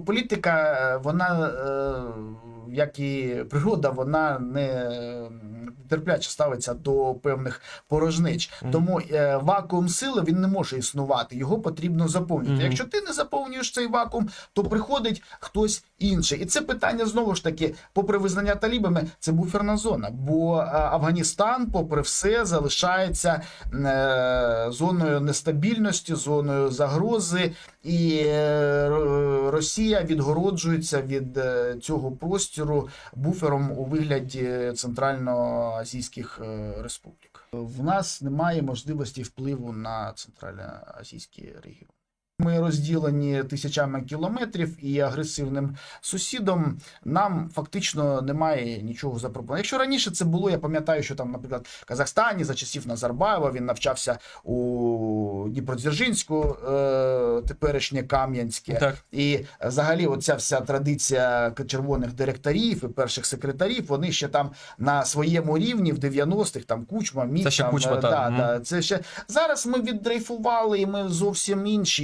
Політика, е, вона, е, як і природа, вона не терпляче ставиться до певних порожнич. Мгм. Тому е, вакуум сили він не може існувати. Його потрібно заповнювати. Мгм. Якщо ти не заповнюєш цей вакуум, то приходить хтось інший. І це питання знову ж таки, попри визнання талібами, це буферна зона. Бо е, Афганістан, попри все, залишається е, зоною нестабільності, зоною загрози, і е, Росія відгороджується від е, цього простору буфером у вигляді центральноазійських е, республік. В нас немає можливості впливу на центральноазійські регіон. Ми розділені тисячами кілометрів і агресивним сусідом нам фактично немає нічого запропонувати. Якщо раніше це було, я пам'ятаю, що там, наприклад, в Казахстані за часів Назарбаєва він навчався у Дніпродзержинську, е, теперішнє Кам'янське. Так. І взагалі, оця вся традиція червоних директорів і перших секретарів, вони ще там на своєму рівні в 90-х, там кучма, міг, Це ще там, Кучма, да, Мгм. да, це ще зараз ми віддрейфували, і ми зовсім інші.